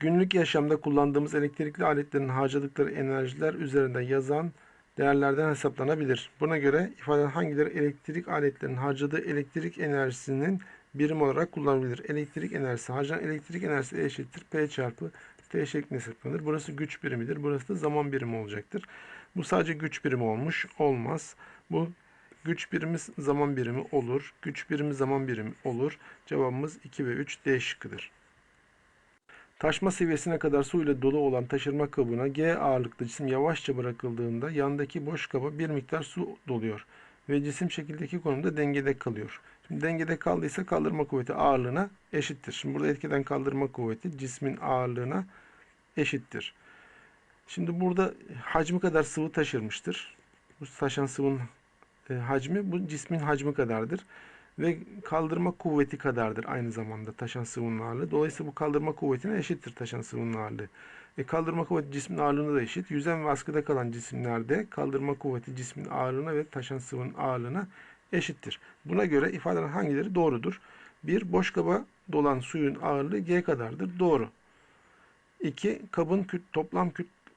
Günlük yaşamda kullandığımız elektrikli aletlerin harcadıkları enerjiler üzerinde yazan değerlerden hesaplanabilir. Buna göre ifade hangileri elektrik aletlerinin harcadığı elektrik enerjisinin birim olarak kullanılabilir. Elektrik enerjisi, harcanan elektrik enerjisi E eşittir P çarpı T şeklinde hesaplanır. Burası güç birimidir. Burası da zaman birimi olacaktır. Bu sadece güç birimi olmuş. Olmaz. Bu güç birimi zaman birimi olur. Güç birimi zaman birimi olur. Cevabımız 2 ve 3 D şıkkıdır. Taşma seviyesine kadar su ile dolu olan taşırma kabına G ağırlıklı cisim yavaşça bırakıldığında yandaki boş kaba bir miktar su doluyor ve cisim şekildeki konumda dengede kalıyor. Şimdi dengede kaldıysa kaldırma kuvveti ağırlığına eşittir. Şimdi burada etkiden kaldırma kuvveti cismin ağırlığına eşittir. Şimdi burada hacmi kadar sıvı taşırmıştır. Bu taşan sıvının e, hacmi bu cismin hacmi kadardır ve kaldırma kuvveti kadardır aynı zamanda taşan sıvının ağırlığı. Dolayısıyla bu kaldırma kuvvetine eşittir taşan sıvının ağırlığı. E, kaldırma kuvveti cismin ağırlığına da eşit. Yüzen ve askıda kalan cisimlerde kaldırma kuvveti cismin ağırlığına ve taşan sıvının ağırlığına eşittir. Buna göre ifadelerin hangileri doğrudur? 1. Boş kaba dolan suyun ağırlığı G kadardır. Doğru. 2. Kabın küt, toplam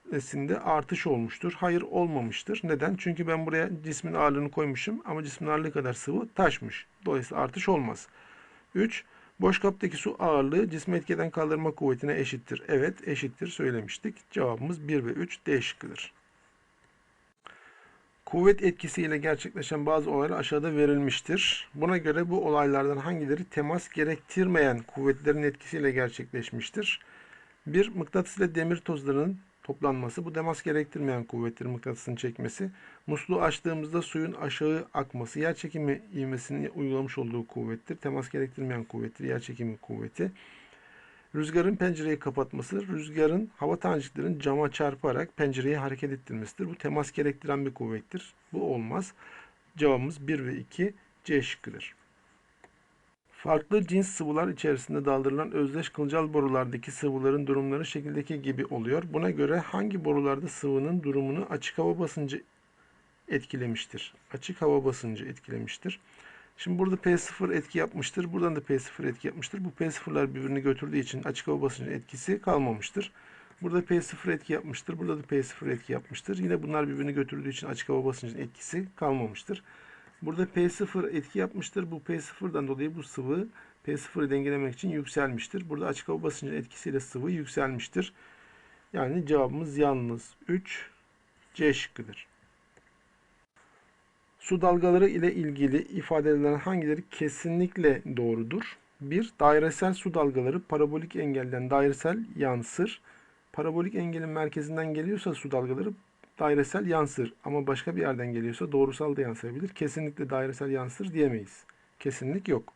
kütlesinde artış olmuştur. Hayır olmamıştır. Neden? Çünkü ben buraya cismin ağırlığını koymuşum ama cismin ağırlığı kadar sıvı taşmış. Dolayısıyla artış olmaz. 3. Boş kaptaki su ağırlığı cismi etkiden kaldırma kuvvetine eşittir. Evet eşittir söylemiştik. Cevabımız 1 ve 3 D şıkkıdır. Kuvvet etkisiyle gerçekleşen bazı olaylar aşağıda verilmiştir. Buna göre bu olaylardan hangileri temas gerektirmeyen kuvvetlerin etkisiyle gerçekleşmiştir? Bir, mıknatıs ile demir tozlarının toplanması. Bu temas gerektirmeyen kuvvettir mıknatısın çekmesi. Musluğu açtığımızda suyun aşağı akması. Yer çekimi ivmesinin uygulamış olduğu kuvvettir. Temas gerektirmeyen kuvvettir. Yer çekimi kuvveti. Rüzgarın pencereyi kapatması, rüzgarın hava taneciklerin cama çarparak pencereyi hareket ettirmesidir. Bu temas gerektiren bir kuvvettir. Bu olmaz. Cevabımız 1 ve 2 C şıkkıdır. Farklı cins sıvılar içerisinde daldırılan özdeş kılcal borulardaki sıvıların durumları şekildeki gibi oluyor. Buna göre hangi borularda sıvının durumunu açık hava basıncı etkilemiştir? Açık hava basıncı etkilemiştir. Şimdi burada P0 etki yapmıştır. Buradan da P0 etki yapmıştır. Bu P0'lar birbirini götürdüğü için açık hava basıncı etkisi kalmamıştır. Burada P0 etki yapmıştır. Burada da P0 etki yapmıştır. Yine bunlar birbirini götürdüğü için açık hava basıncının etkisi kalmamıştır. Burada P0 etki yapmıştır. Bu P0'dan dolayı bu sıvı P0'ı dengelemek için yükselmiştir. Burada açık hava basıncının etkisiyle sıvı yükselmiştir. Yani cevabımız yalnız 3 C şıkkıdır. Su dalgaları ile ilgili ifade edilen hangileri kesinlikle doğrudur? 1. Dairesel su dalgaları parabolik engelden dairesel yansır. Parabolik engelin merkezinden geliyorsa su dalgaları dairesel yansır ama başka bir yerden geliyorsa doğrusal da yansıyabilir. Kesinlikle dairesel yansır diyemeyiz. Kesinlik yok.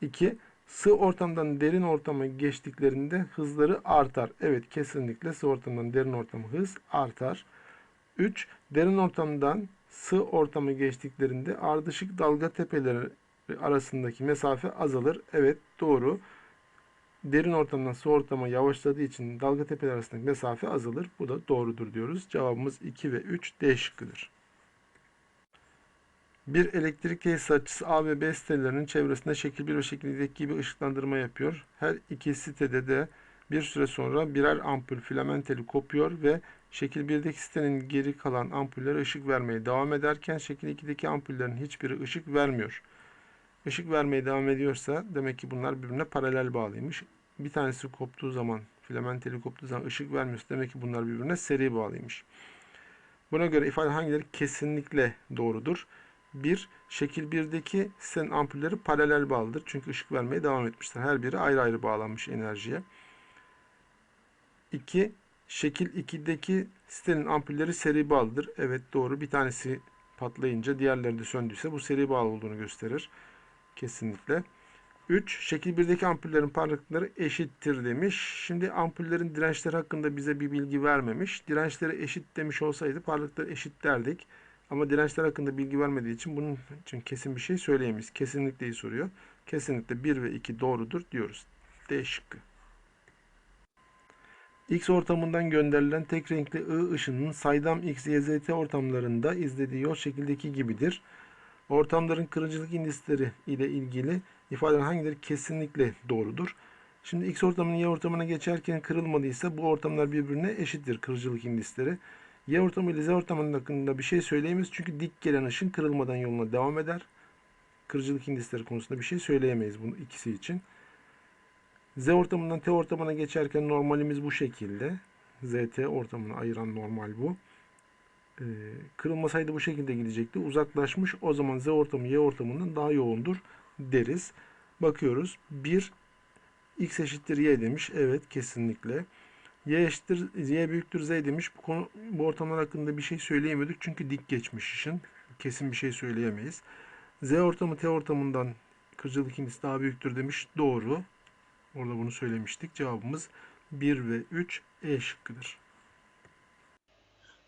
2. Sığ ortamdan derin ortama geçtiklerinde hızları artar. Evet kesinlikle sığ ortamdan derin ortama hız artar. 3. Derin ortamdan sığ ortamı geçtiklerinde ardışık dalga tepeleri arasındaki mesafe azalır. Evet doğru. Derin ortamdan sığ ortama yavaşladığı için dalga tepeleri arasındaki mesafe azalır. Bu da doğrudur diyoruz. Cevabımız 2 ve 3 D şıkkıdır. Bir elektrik tesisatçısı A ve B sitelerinin çevresinde şekil 1 ve şekil 2'deki gibi ışıklandırma yapıyor. Her iki sitede de bir süre sonra birer ampul filamenteli kopuyor ve şekil 1'deki sitenin geri kalan ampullere ışık vermeye devam ederken şekil 2'deki ampullerin hiçbiri ışık vermiyor. Işık vermeye devam ediyorsa demek ki bunlar birbirine paralel bağlıymış. Bir tanesi koptuğu zaman, filamenteli koptuğu zaman ışık vermiyorsa demek ki bunlar birbirine seri bağlıymış. Buna göre ifade hangileri kesinlikle doğrudur? 1. Şekil 1'deki sitenin ampulleri paralel bağlıdır. Çünkü ışık vermeye devam etmişler. Her biri ayrı ayrı bağlanmış enerjiye. 2. Şekil 2'deki sitenin ampulleri seri bağlıdır. Evet doğru. Bir tanesi patlayınca diğerleri de söndüyse bu seri bağlı olduğunu gösterir. Kesinlikle. 3. Şekil 1'deki ampullerin parlaklıkları eşittir demiş. Şimdi ampullerin dirençleri hakkında bize bir bilgi vermemiş. Dirençleri eşit demiş olsaydı parlaklıkları eşit derdik. Ama dirençler hakkında bilgi vermediği için bunun için kesin bir şey söyleyemeyiz. Kesinlikleyi soruyor. Kesinlikle 1 ve 2 doğrudur diyoruz. D şıkkı. X ortamından gönderilen tek renkli I ışının saydam X, Y, Z, ortamlarında izlediği yol şekildeki gibidir. Ortamların kırıcılık indisleri ile ilgili ifadelerin hangileri kesinlikle doğrudur? Şimdi X ortamının Y ortamına geçerken kırılmadıysa bu ortamlar birbirine eşittir kırıcılık indisleri. Y ortamı ile Z ortamının hakkında bir şey söyleyemeyiz çünkü dik gelen ışın kırılmadan yoluna devam eder. Kırıcılık indisleri konusunda bir şey söyleyemeyiz bunun ikisi için. Z ortamından T ortamına geçerken normalimiz bu şekilde. ZT ortamını ayıran normal bu. Ee, kırılmasaydı bu şekilde gidecekti. Uzaklaşmış o zaman Z ortamı Y ortamından daha yoğundur deriz. Bakıyoruz. 1 x eşittir y demiş. Evet kesinlikle. Y eşittir y büyüktür z demiş. Bu konu bu ortamlar hakkında bir şey söyleyemiyorduk çünkü dik geçmiş işin. Kesin bir şey söyleyemeyiz. Z ortamı T ortamından kırıcılık indisi daha büyüktür demiş. Doğru. Orada bunu söylemiştik. Cevabımız 1 ve 3 E şıkkıdır.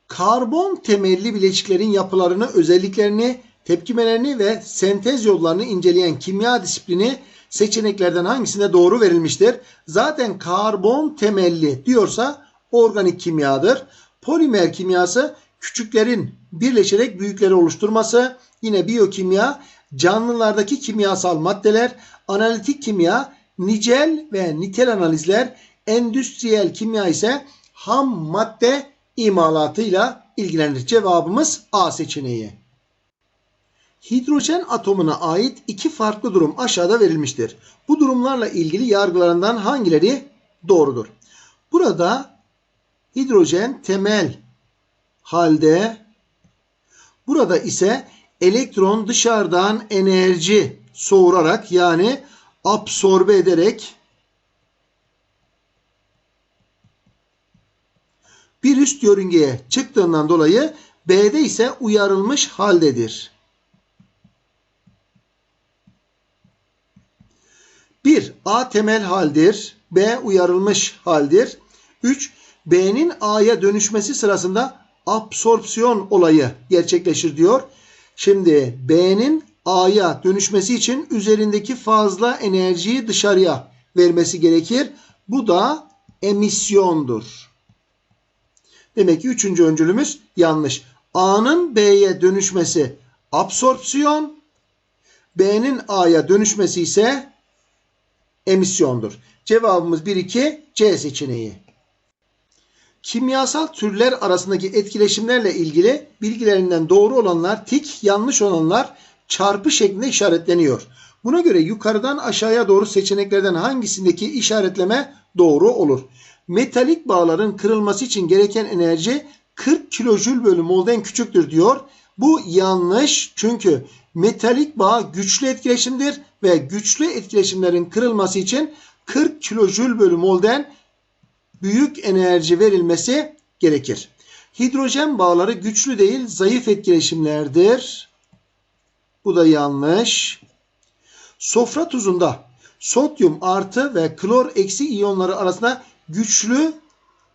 Karbon temelli bileşiklerin yapılarını, özelliklerini, tepkimelerini ve sentez yollarını inceleyen kimya disiplini seçeneklerden hangisinde doğru verilmiştir? Zaten karbon temelli diyorsa organik kimyadır. Polimer kimyası küçüklerin birleşerek büyükleri oluşturması. Yine biyokimya canlılardaki kimyasal maddeler, analitik kimya, nicel ve nitel analizler, endüstriyel kimya ise ham madde imalatıyla ilgilenir. Cevabımız A seçeneği. Hidrojen atomuna ait iki farklı durum aşağıda verilmiştir. Bu durumlarla ilgili yargılarından hangileri doğrudur? Burada hidrojen temel halde burada ise elektron dışarıdan enerji soğurarak yani absorbe ederek bir üst yörüngeye çıktığından dolayı B'de ise uyarılmış haldedir. 1. A temel haldir. B uyarılmış haldir. 3. B'nin A'ya dönüşmesi sırasında absorpsiyon olayı gerçekleşir diyor. Şimdi B'nin A'ya dönüşmesi için üzerindeki fazla enerjiyi dışarıya vermesi gerekir. Bu da emisyondur. Demek ki üçüncü öncülümüz yanlış. A'nın B'ye dönüşmesi absorpsiyon, B'nin A'ya dönüşmesi ise emisyondur. Cevabımız 1-2 C seçeneği. Kimyasal türler arasındaki etkileşimlerle ilgili bilgilerinden doğru olanlar tik, yanlış olanlar çarpı şeklinde işaretleniyor. Buna göre yukarıdan aşağıya doğru seçeneklerden hangisindeki işaretleme doğru olur? Metalik bağların kırılması için gereken enerji 40 kilojül bölü mol'den küçüktür diyor. Bu yanlış çünkü metalik bağ güçlü etkileşimdir ve güçlü etkileşimlerin kırılması için 40 kilojül bölü mol'den büyük enerji verilmesi gerekir. Hidrojen bağları güçlü değil zayıf etkileşimlerdir. Bu da yanlış. Sofra tuzunda sodyum artı ve klor eksi iyonları arasında güçlü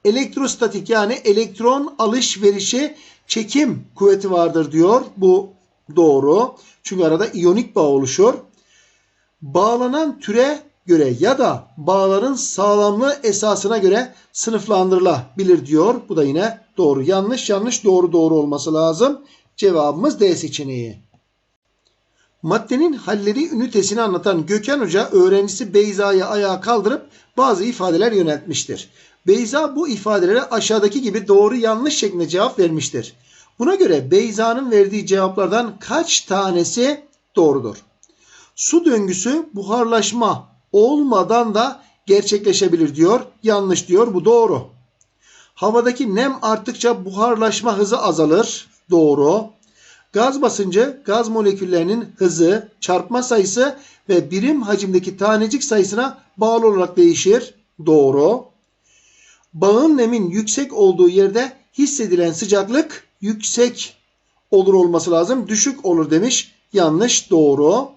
elektrostatik yani elektron alışverişi çekim kuvveti vardır diyor. Bu doğru. Çünkü arada iyonik bağ oluşur. Bağlanan türe göre ya da bağların sağlamlığı esasına göre sınıflandırılabilir diyor. Bu da yine doğru. Yanlış yanlış doğru doğru olması lazım. Cevabımız D seçeneği. Maddenin halleri ünitesini anlatan Gökhan Hoca öğrencisi Beyza'yı ayağa kaldırıp bazı ifadeler yöneltmiştir. Beyza bu ifadelere aşağıdaki gibi doğru yanlış şeklinde cevap vermiştir. Buna göre Beyza'nın verdiği cevaplardan kaç tanesi doğrudur? Su döngüsü buharlaşma olmadan da gerçekleşebilir diyor. Yanlış diyor. Bu doğru. Havadaki nem arttıkça buharlaşma hızı azalır. Doğru. Gaz basıncı gaz moleküllerinin hızı, çarpma sayısı ve birim hacimdeki tanecik sayısına bağlı olarak değişir. Doğru. Bağın nemin yüksek olduğu yerde hissedilen sıcaklık yüksek olur olması lazım. Düşük olur demiş. Yanlış. Doğru.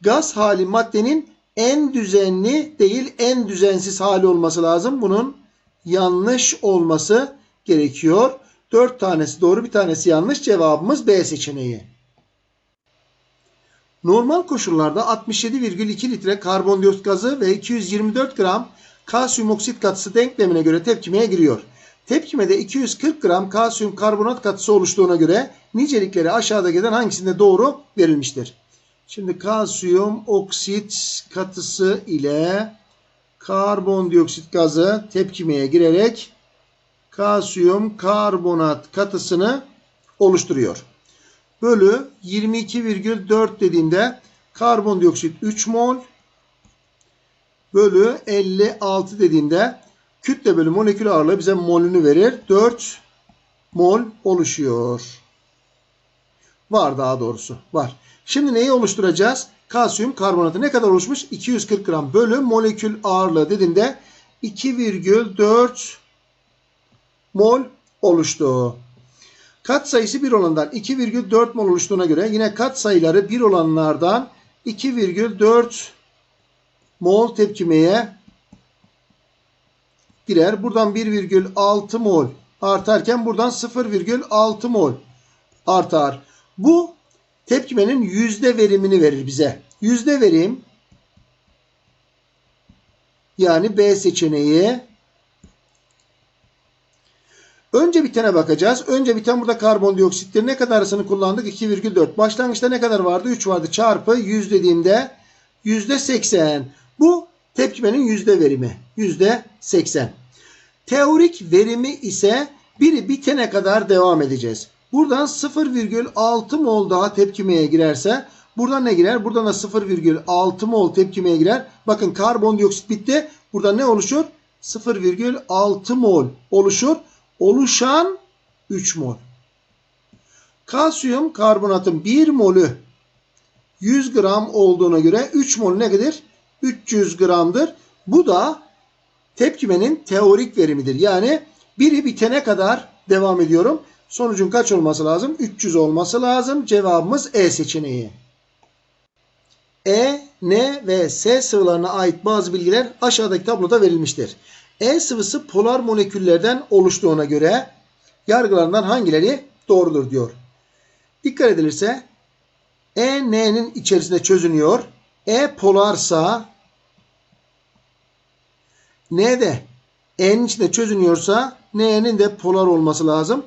Gaz hali maddenin en düzenli değil en düzensiz hali olması lazım. Bunun yanlış olması gerekiyor. 4 tanesi doğru bir tanesi yanlış. Cevabımız B seçeneği. Normal koşullarda 67,2 litre karbondioksit gazı ve 224 gram kalsiyum oksit katısı denklemine göre tepkimeye giriyor. Tepkimede 240 gram kalsiyum karbonat katısı oluştuğuna göre nicelikleri aşağıda gelen hangisinde doğru verilmiştir? Şimdi kalsiyum oksit katısı ile karbondioksit gazı tepkimeye girerek kalsiyum karbonat katısını oluşturuyor. Bölü 22,4 dediğimde karbondioksit 3 mol bölü 56 dediğimde kütle bölü molekül ağırlığı bize molünü verir. 4 mol oluşuyor. Var daha doğrusu. Var. Şimdi neyi oluşturacağız? Kalsiyum karbonatı ne kadar oluşmuş? 240 gram bölü molekül ağırlığı dediğimde 2,4 mol oluştu. Kat sayısı 1 olandan 2,4 mol oluştuğuna göre yine kat sayıları 1 olanlardan 2,4 mol tepkimeye girer. Buradan 1,6 mol artarken buradan 0,6 mol artar. Bu tepkimenin yüzde verimini verir bize. Yüzde verim yani B seçeneği Önce bitene bakacağız. Önce biten burada karbondioksittir. Ne kadarısını kullandık? 2,4. Başlangıçta ne kadar vardı? 3 vardı. Çarpı 100 dediğimde %80. Bu tepkimenin yüzde verimi. %80. Teorik verimi ise biri bitene kadar devam edeceğiz. Buradan 0,6 mol daha tepkimeye girerse buradan ne girer? Buradan da 0,6 mol tepkimeye girer. Bakın karbondioksit bitti. Burada ne oluşur? 0,6 mol oluşur. Oluşan 3 mol. Kalsiyum karbonatın 1 molü 100 gram olduğuna göre 3 mol ne kadar? 300 gramdır. Bu da tepkimenin teorik verimidir. Yani biri bitene kadar devam ediyorum. Sonucun kaç olması lazım? 300 olması lazım. Cevabımız E seçeneği. E, N ve S sıvılarına ait bazı bilgiler aşağıdaki tabloda verilmiştir. E sıvısı polar moleküllerden oluştuğuna göre yargılarından hangileri doğrudur diyor. Dikkat edilirse E, N'nin içerisinde çözünüyor. E polarsa N de E'nin içinde çözünüyorsa N'nin de polar olması lazım.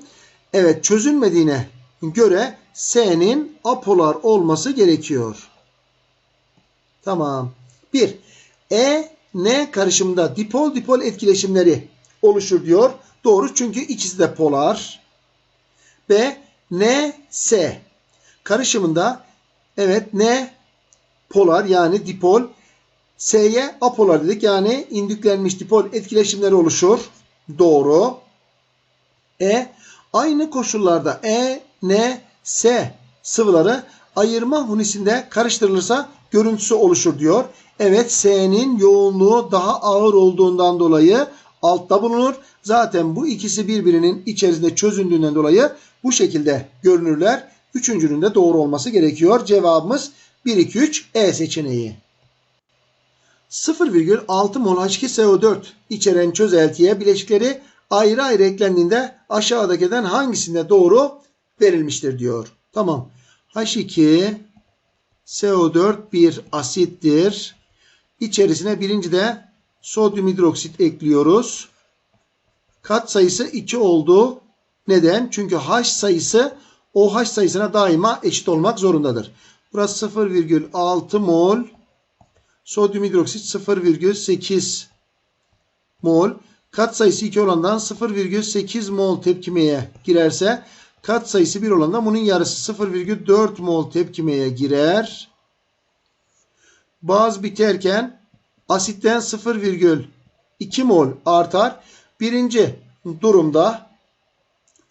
Evet çözünmediğine göre S'nin apolar olması gerekiyor. Tamam. 1. E N karışımında dipol dipol etkileşimleri oluşur diyor. Doğru çünkü ikisi de polar. B N S karışımında evet N polar yani dipol S'ye apolar dedik. Yani indüklenmiş dipol etkileşimleri oluşur. Doğru. E aynı koşullarda E, N, S sıvıları ayırma hunisinde karıştırılırsa görüntüsü oluşur diyor. Evet S'nin yoğunluğu daha ağır olduğundan dolayı altta bulunur. Zaten bu ikisi birbirinin içerisinde çözündüğünden dolayı bu şekilde görünürler. Üçüncünün de doğru olması gerekiyor. Cevabımız 1, 2, 3 E seçeneği. 0,6 mol H2SO4 içeren çözeltiye bileşikleri ayrı ayrı eklendiğinde aşağıdakilerden hangisinde doğru verilmiştir diyor. Tamam. H2 CO4 bir asittir. İçerisine birinci de sodyum hidroksit ekliyoruz. Kat sayısı 2 oldu. Neden? Çünkü H sayısı OH sayısına daima eşit olmak zorundadır. Burası 0,6 mol. Sodyum hidroksit 0,8 mol. Kat sayısı 2 olandan 0,8 mol tepkimeye girerse kat sayısı 1 olandan bunun yarısı 0,4 mol tepkimeye girer. Baz biterken asitten 0,2 mol artar. Birinci durumda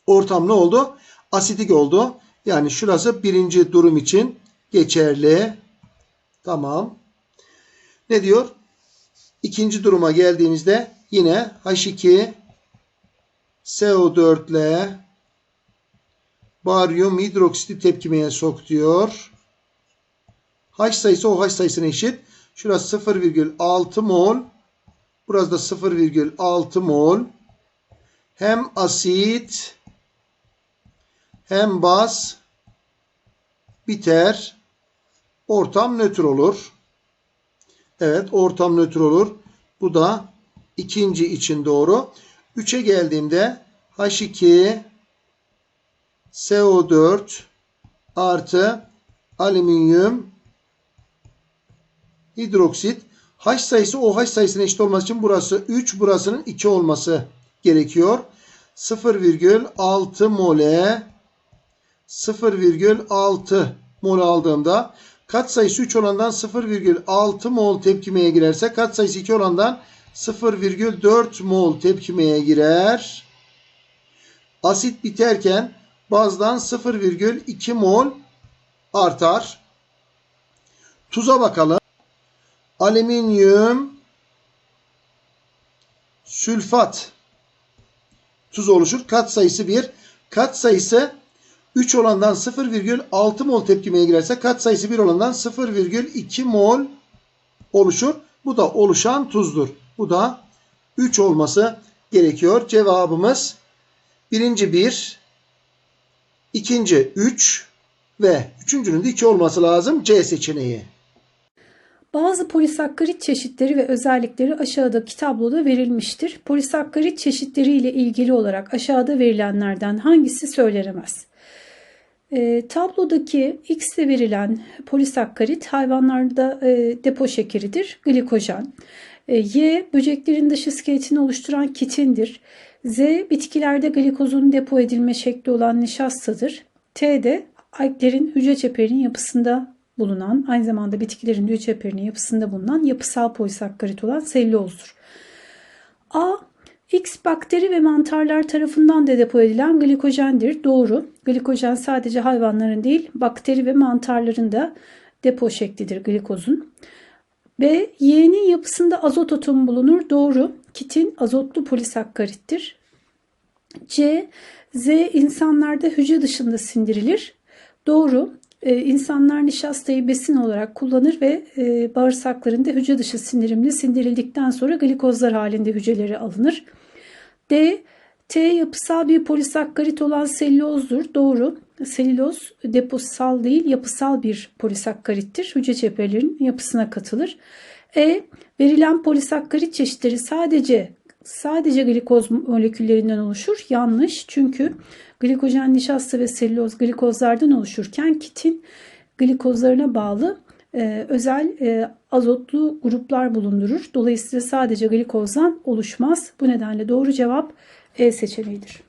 ortam ne oldu? Asidik oldu. Yani şurası birinci durum için geçerli. Tamam. Ne diyor? İkinci duruma geldiğimizde yine H2 CO4 ile baryum hidroksiti tepkimeye sok diyor. H sayısı OH sayısına eşit. Şurası 0,6 mol. Burası da 0,6 mol. Hem asit hem baz biter. Ortam nötr olur. Evet ortam nötr olur. Bu da ikinci için doğru. 3'e geldiğimde H2 CO4 artı alüminyum hidroksit H sayısı OH sayısına eşit olması için burası 3, burasının 2 olması gerekiyor. 0,6 mole 0,6 mol aldığımda katsayısı 3 olandan 0,6 mol tepkimeye girerse katsayısı 2 olandan 0,4 mol tepkimeye girer. Asit biterken bazdan 0,2 mol artar. Tuza bakalım. Alüminyum sülfat tuz oluşur. Kat sayısı 1. Kat sayısı 3 olandan 0,6 mol tepkimeye girerse kat sayısı 1 olandan 0,2 mol oluşur. Bu da oluşan tuzdur. Bu da 3 olması gerekiyor. Cevabımız birinci 1, ikinci 3 ve üçüncünün de 2 olması lazım. C seçeneği. Bazı polisakkarit çeşitleri ve özellikleri aşağıdaki tabloda verilmiştir. Polisakkarit çeşitleri ile ilgili olarak aşağıda verilenlerden hangisi söylenemez? E, tablodaki X'te verilen polisakkarit hayvanlarda e, depo şekeridir, glikojen. E, y böceklerin dışı skeletini oluşturan kitindir. Z bitkilerde glikozun depo edilme şekli olan nişastadır. T de alglerin hücre çeperinin yapısında bulunan, aynı zamanda bitkilerin hücre çeperinin yapısında bulunan yapısal polisakkarit olan sellozdur. A. X bakteri ve mantarlar tarafından da depo edilen glikojendir. Doğru. Glikojen sadece hayvanların değil, bakteri ve mantarların da depo şeklidir glikozun. B. Y'nin yapısında azot atomu bulunur. Doğru. Kitin azotlu polisakkarittir. C. Z insanlarda hücre dışında sindirilir. Doğru. Ee, insanlar nişastayı besin olarak kullanır ve e, bağırsaklarında hücre dışı sindirimli sindirildikten sonra glikozlar halinde hücreleri alınır. D. T yapısal bir polisakkarit olan selülozdur. Doğru. Selüloz deposal değil yapısal bir polisakkarittir. Hücre çeperlerinin yapısına katılır. E. Verilen polisakkarit çeşitleri sadece sadece glikoz moleküllerinden oluşur. Yanlış. Çünkü glikojen, nişasta ve selüloz glikozlardan oluşurken kitin glikozlarına bağlı e, özel e, azotlu gruplar bulundurur. Dolayısıyla sadece glikozdan oluşmaz. Bu nedenle doğru cevap E seçeneğidir.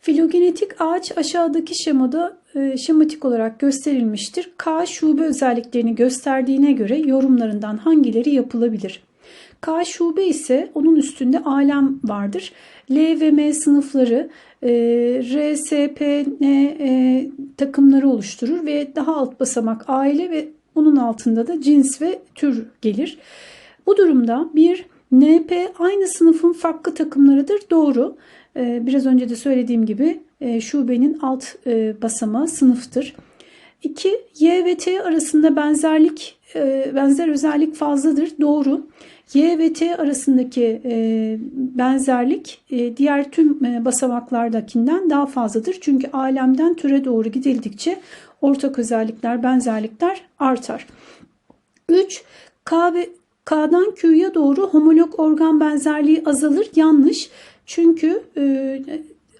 Filogenetik ağaç aşağıdaki şemada e, şematik olarak gösterilmiştir. K şube özelliklerini gösterdiğine göre yorumlarından hangileri yapılabilir? K şube ise onun üstünde alem vardır. L ve M sınıfları e, R, S, P, N e, takımları oluşturur ve daha alt basamak aile ve bunun altında da cins ve tür gelir. Bu durumda bir NP aynı sınıfın farklı takımlarıdır. Doğru. Ee, biraz önce de söylediğim gibi e, şubenin alt e, basamağı sınıftır. 2. Y ve T arasında benzerlik e, benzer özellik fazladır. Doğru. Y ve T arasındaki benzerlik diğer tüm basamaklardakinden daha fazladır. Çünkü alemden türe doğru gidildikçe ortak özellikler, benzerlikler artar. 3. K ve K'dan Q'ya doğru homolog organ benzerliği azalır. Yanlış. Çünkü e,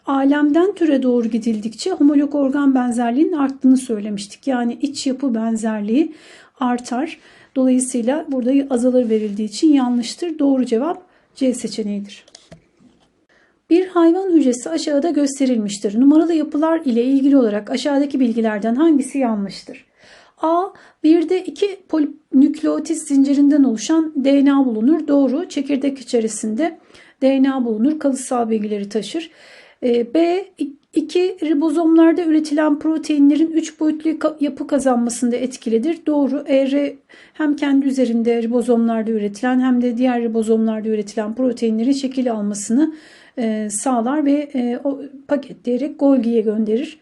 alemden türe doğru gidildikçe homolog organ benzerliğinin arttığını söylemiştik. Yani iç yapı benzerliği artar. Dolayısıyla burada azalır verildiği için yanlıştır. Doğru cevap C seçeneğidir. Bir hayvan hücresi aşağıda gösterilmiştir. Numaralı yapılar ile ilgili olarak aşağıdaki bilgilerden hangisi yanlıştır? A. Bir de iki polinükleotit zincirinden oluşan DNA bulunur. Doğru. Çekirdek içerisinde DNA bulunur. Kalıtsal bilgileri taşır. Ee, B. iki ribozomlarda üretilen proteinlerin 3 boyutlu yapı kazanmasında etkilidir. Doğru. ER hem kendi üzerinde ribozomlarda üretilen hem de diğer ribozomlarda üretilen proteinlerin şekil almasını e, sağlar ve e, o paketleyerek Golgi'ye gönderir.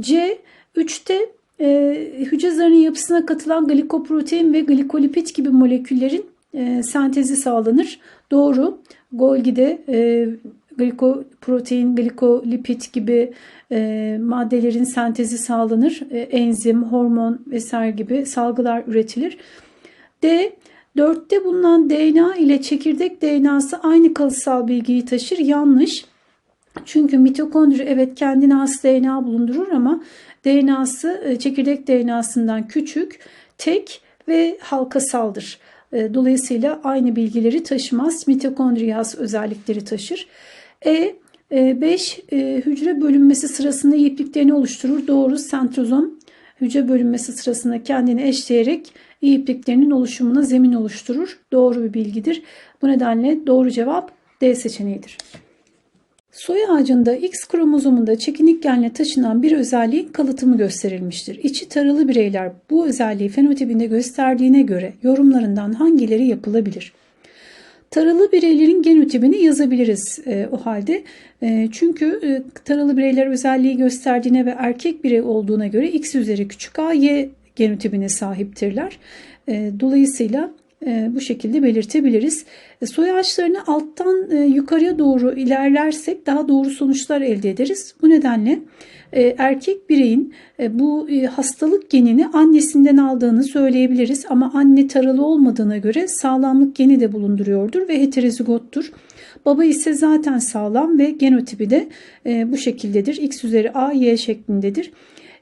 C. 3'te e, hücre zarının yapısına katılan glikoprotein ve glikolipid gibi moleküllerin e, sentezi sağlanır. Doğru. Golgi'de e, glikoprotein, glikolipid gibi e, maddelerin sentezi sağlanır. E, enzim, hormon vesaire gibi salgılar üretilir. D. Dörtte bulunan DNA ile çekirdek DNA'sı aynı kalıtsal bilgiyi taşır. Yanlış. Çünkü mitokondri evet kendine has DNA bulundurur ama DNA'sı e, çekirdek DNA'sından küçük, tek ve halkasaldır. E, dolayısıyla aynı bilgileri taşımaz. Mitokondriye has özellikleri taşır. E 5 hücre bölünmesi sırasında ipliklerini oluşturur. Doğru sentrozom hücre bölünmesi sırasında kendini eşleyerek iyi ipliklerinin oluşumuna zemin oluşturur. Doğru bir bilgidir. Bu nedenle doğru cevap D seçeneğidir. Soy ağacında X kromozomunda çekinik genle taşınan bir özelliğin kalıtımı gösterilmiştir. İçi taralı bireyler bu özelliği fenotipinde gösterdiğine göre yorumlarından hangileri yapılabilir? Taralı bireylerin genotipini yazabiliriz e, o halde. E, çünkü e, taralı bireyler özelliği gösterdiğine ve erkek birey olduğuna göre X üzeri küçük a Y genotipine sahiptirler. E, dolayısıyla e, bu şekilde belirtebiliriz. E, soy ağaçlarını alttan e, yukarıya doğru ilerlersek daha doğru sonuçlar elde ederiz. Bu nedenle erkek bireyin e, bu e, hastalık genini annesinden aldığını söyleyebiliriz. Ama anne taralı olmadığına göre sağlamlık geni de bulunduruyordur ve heterozigottur. Baba ise zaten sağlam ve genotipi de e, bu şekildedir. X üzeri A, Y şeklindedir.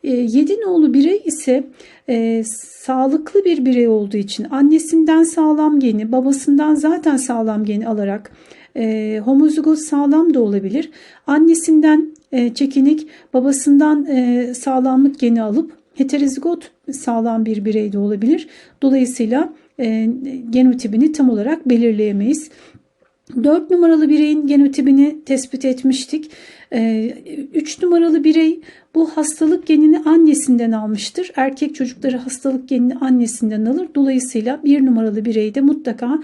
E, yedi nolu birey ise e, sağlıklı bir birey olduğu için annesinden sağlam geni, babasından zaten sağlam geni alarak e, homozigot sağlam da olabilir. Annesinden e, çekinik, babasından e, sağlamlık geni alıp heterozigot sağlam bir birey de olabilir. Dolayısıyla e, genotipini tam olarak belirleyemeyiz. 4 numaralı bireyin genotipini tespit etmiştik. 3 numaralı birey bu hastalık genini annesinden almıştır. Erkek çocukları hastalık genini annesinden alır. Dolayısıyla 1 numaralı bireyde mutlaka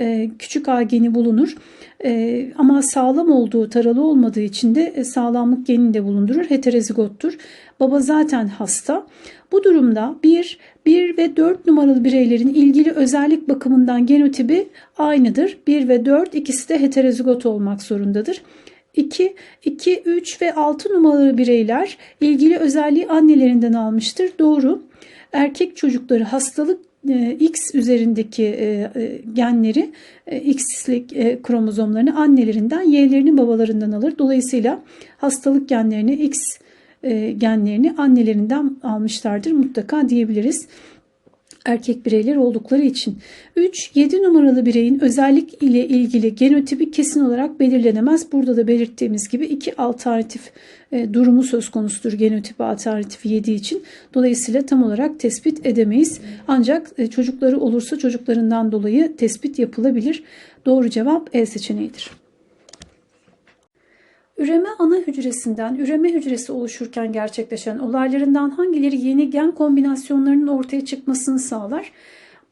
e, küçük a geni bulunur. E, ama sağlam olduğu taralı olmadığı için de e, sağlamlık genini de bulundurur. Heterozigottur. Baba zaten hasta. Bu durumda 1, 1 ve 4 numaralı bireylerin ilgili özellik bakımından genotipi aynıdır. 1 ve 4 ikisi de heterozigot olmak zorundadır. 2, 2, 3 ve 6 numaralı bireyler ilgili özelliği annelerinden almıştır. Doğru. Erkek çocukları hastalık e, X üzerindeki e, e, genleri X'lik kromozomlarını annelerinden, Y'lerini babalarından alır. Dolayısıyla hastalık genlerini X genlerini annelerinden almışlardır mutlaka diyebiliriz erkek bireyler oldukları için. 3. 7 numaralı bireyin özellik ile ilgili genotipi kesin olarak belirlenemez. Burada da belirttiğimiz gibi iki alternatif e, durumu söz konusudur genotipi alternatifi 7 için. Dolayısıyla tam olarak tespit edemeyiz. Ancak e, çocukları olursa çocuklarından dolayı tespit yapılabilir. Doğru cevap E seçeneğidir. Üreme ana hücresinden üreme hücresi oluşurken gerçekleşen olaylarından hangileri yeni gen kombinasyonlarının ortaya çıkmasını sağlar?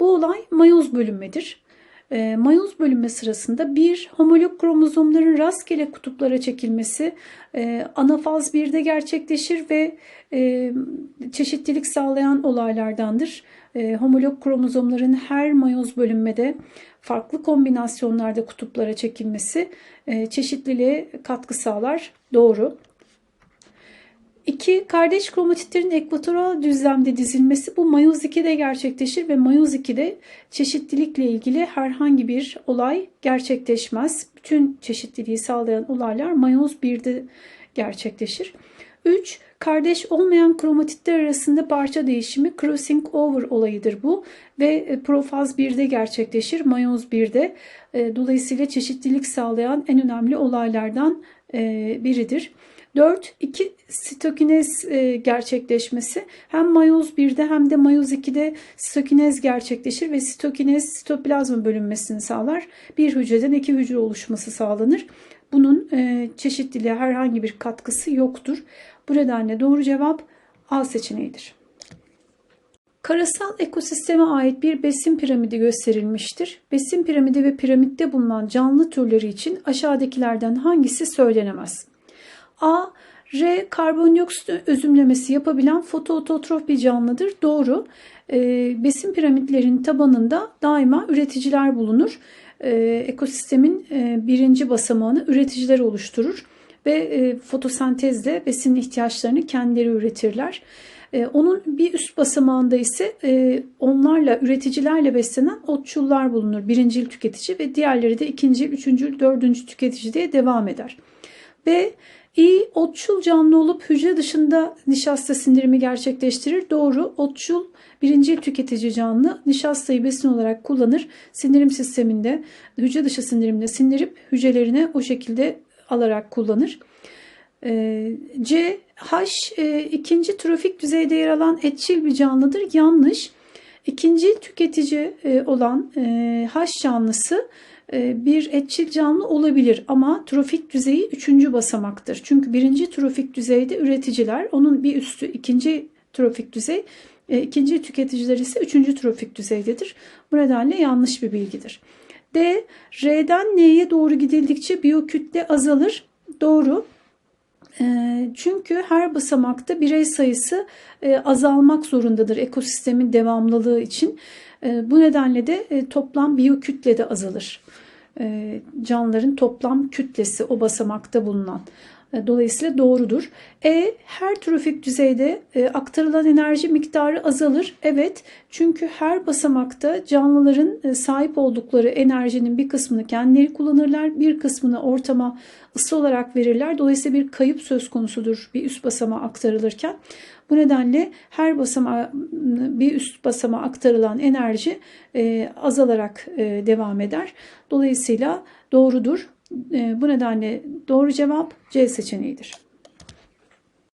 Bu olay mayoz bölünmedir. E, mayoz bölünme sırasında bir homolog kromozomların rastgele kutuplara çekilmesi e, anafaz 1'de gerçekleşir ve e, çeşitlilik sağlayan olaylardandır. E, homolog kromozomların her mayoz bölünmede farklı kombinasyonlarda kutuplara çekilmesi çeşitliliğe katkı sağlar. Doğru. 2. Kardeş kromatitlerin ekvatoral düzlemde dizilmesi bu mayoz 2'de gerçekleşir ve mayoz 2'de çeşitlilikle ilgili herhangi bir olay gerçekleşmez. Bütün çeşitliliği sağlayan olaylar mayoz 1'de gerçekleşir. 3. Kardeş olmayan kromatitler arasında parça değişimi crossing over olayıdır bu ve e, profaz 1'de gerçekleşir, mayoz 1'de. E, dolayısıyla çeşitlilik sağlayan en önemli olaylardan e, biridir. 4. 2 sitokinez gerçekleşmesi hem mayoz 1'de hem de mayoz 2'de sitokinez gerçekleşir ve sitokinez sitoplazma bölünmesini sağlar. Bir hücreden iki hücre oluşması sağlanır. Bunun çeşitliliğe herhangi bir katkısı yoktur. Bu nedenle doğru cevap A seçeneğidir. Karasal ekosisteme ait bir besin piramidi gösterilmiştir. Besin piramidi ve piramitte bulunan canlı türleri için aşağıdakilerden hangisi söylenemez? A. R. Karbondioksit özümlemesi yapabilen fotoototrof bir canlıdır. Doğru. E, besin piramitlerin tabanında daima üreticiler bulunur. E, ekosistemin e, birinci basamağını üreticiler oluşturur ve e, fotosentezle besin ihtiyaçlarını kendileri üretirler. E, onun bir üst basamağında ise e, onlarla üreticilerle beslenen otçullar bulunur. Birincil tüketici ve diğerleri de ikinci, üçüncü, dördüncü tüketici diye devam eder. Ve İ otçul canlı olup hücre dışında nişasta sindirimi gerçekleştirir. Doğru. Otçul birinci tüketici canlı nişastayı besin olarak kullanır. Sindirim sisteminde hücre dışı sindirimde sindirip hücrelerine o şekilde alarak kullanır. Ee, C. H e, ikinci trofik düzeyde yer alan etçil bir canlıdır. Yanlış. İkinci tüketici e, olan e, H canlısı bir etçil canlı olabilir ama trofik düzeyi üçüncü basamaktır. Çünkü birinci trofik düzeyde üreticiler, onun bir üstü ikinci trofik düzey, e, ikinci tüketiciler ise üçüncü trofik düzeydedir. Bu nedenle yanlış bir bilgidir. D. R'den N'ye doğru gidildikçe biyokütle azalır. Doğru. E, Çünkü her basamakta birey sayısı e, azalmak zorundadır ekosistemin devamlılığı için. E, Bu nedenle de e, toplam biyokütle de azalır. E, toplam kütlesi o basamakta bulunan. E, Dolayısıyla doğrudur. E her trofik düzeyde e, aktarılan enerji miktarı azalır. Evet çünkü her basamakta canlıların e, sahip oldukları enerjinin bir kısmını kendileri kullanırlar. Bir kısmını ortama ısı olarak verirler. Dolayısıyla bir kayıp söz konusudur bir üst basamağa aktarılırken. Bu nedenle her basamağa bir üst basamağa aktarılan enerji e, azalarak e, devam eder. Dolayısıyla doğrudur. E, bu nedenle doğru cevap C seçeneğidir.